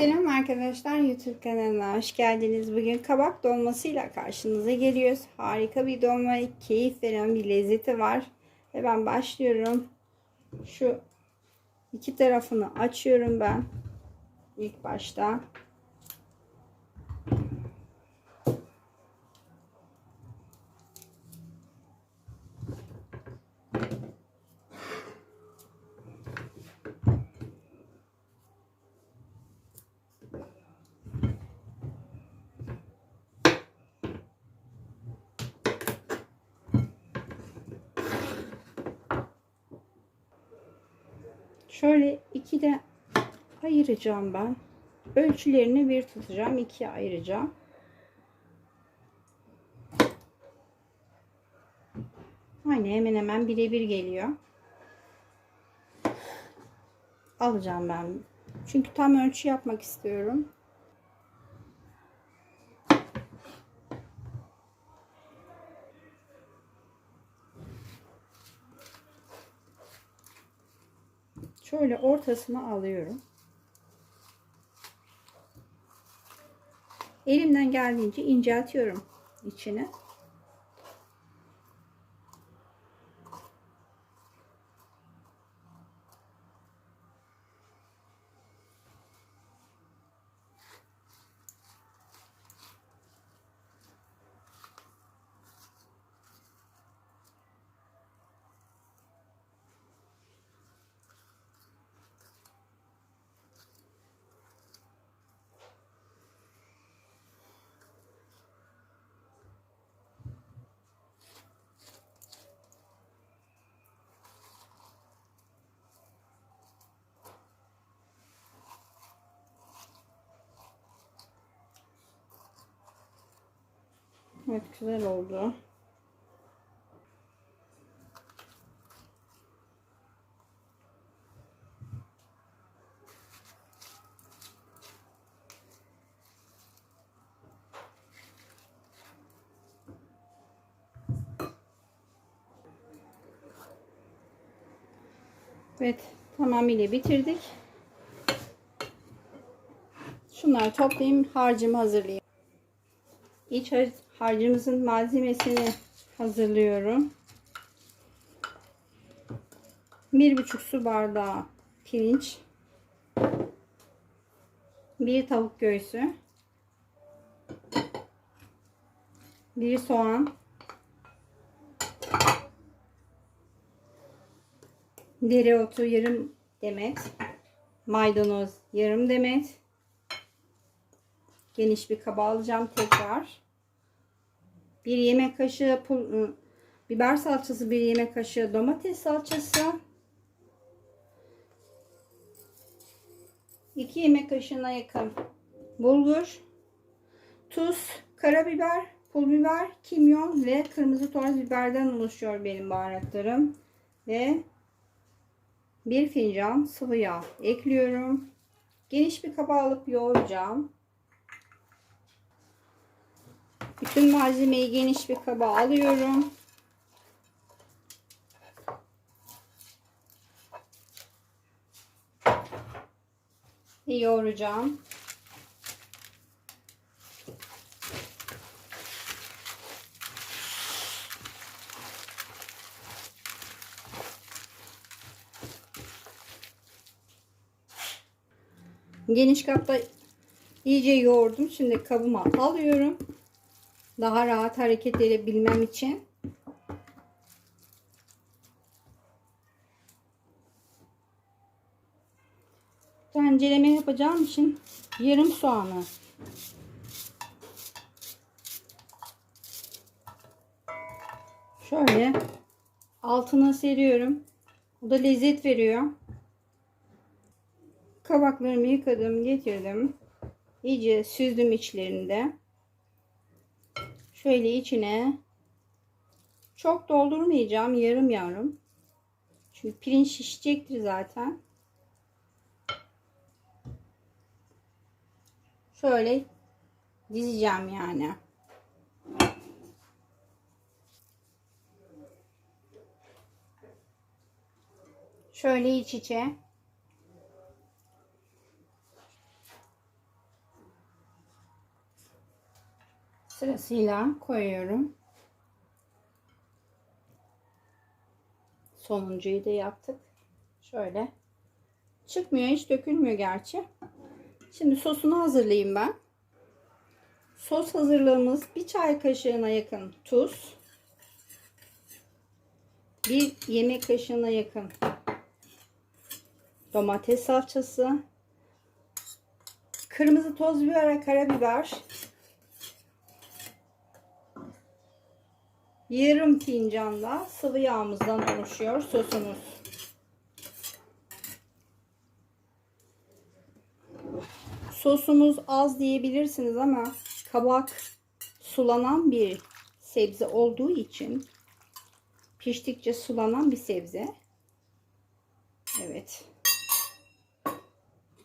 Selam arkadaşlar YouTube kanalına hoş geldiniz. Bugün kabak dolmasıyla karşınıza geliyoruz. Harika bir dolma, keyif veren bir lezzeti var. Ve ben başlıyorum. Şu iki tarafını açıyorum ben. İlk başta. Şöyle iki de ayıracağım ben. Ölçülerini bir tutacağım. ikiye ayıracağım. Aynı hemen hemen birebir geliyor. Alacağım ben. Çünkü tam ölçü yapmak istiyorum. Şöyle ortasına alıyorum. Elimden geldiğince inceltiyorum içine. Evet güzel oldu. Evet tamamıyla bitirdik. Şunları toplayayım harcımı hazırlayayım. İç harcımızın malzemesini hazırlıyorum. Bir buçuk su bardağı pirinç. Bir tavuk göğsü. Bir soğan. Dereotu yarım demet. Maydanoz yarım demet. Geniş bir kaba alacağım tekrar. Bir yemek kaşığı pul, ıı, biber salçası, bir yemek kaşığı domates salçası. 2 yemek kaşığına yakın bulgur, tuz, karabiber, pul biber, kimyon ve kırmızı toz biberden oluşuyor benim baharatlarım. Ve bir fincan sıvı yağ ekliyorum. Geniş bir kaba alıp yoğuracağım. Bütün malzemeyi geniş bir kaba alıyorum. Ve yoğuracağım. Geniş kapta iyice yoğurdum. Şimdi kabıma alıyorum daha rahat hareket edebilmem için tencereme yapacağım için yarım soğanı şöyle altına seriyorum. Bu da lezzet veriyor. Kabaklarımı yıkadım, getirdim. İyice süzdüm içlerinde. Şöyle içine çok doldurmayacağım. Yarım yarım. Çünkü pirinç şişecektir zaten. Şöyle dizeceğim yani. Şöyle iç içe. Sırasıyla koyuyorum. Sonuncuyu da yaptık. Şöyle. Çıkmıyor hiç dökülmüyor gerçi. Şimdi sosunu hazırlayayım ben. Sos hazırlığımız bir çay kaşığına yakın tuz. Bir yemek kaşığına yakın domates salçası. Kırmızı toz biber karabiber. Yarım fincan da sıvı yağımızdan oluşuyor sosumuz. Sosumuz az diyebilirsiniz ama kabak sulanan bir sebze olduğu için piştikçe sulanan bir sebze. Evet.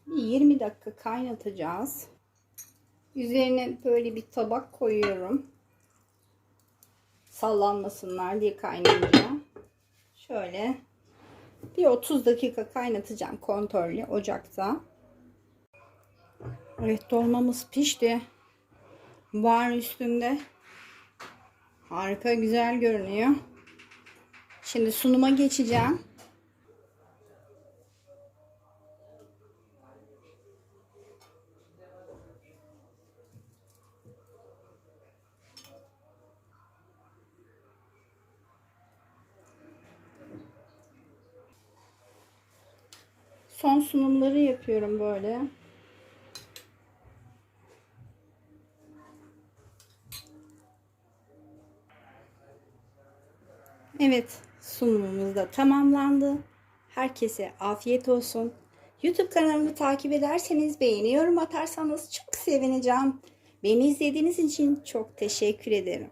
Bir 20 dakika kaynatacağız. Üzerine böyle bir tabak koyuyorum. Sallanmasınlar diye kaynayınca. Şöyle bir 30 dakika kaynatacağım kontrollü ocakta. Evet dolmamız pişti. Var üstünde. Harika güzel görünüyor. Şimdi sunuma geçeceğim. Son sunumları yapıyorum böyle. Evet, sunumumuz da tamamlandı. Herkese afiyet olsun. YouTube kanalımı takip ederseniz, beğeni yorum atarsanız çok sevineceğim. Beni izlediğiniz için çok teşekkür ederim.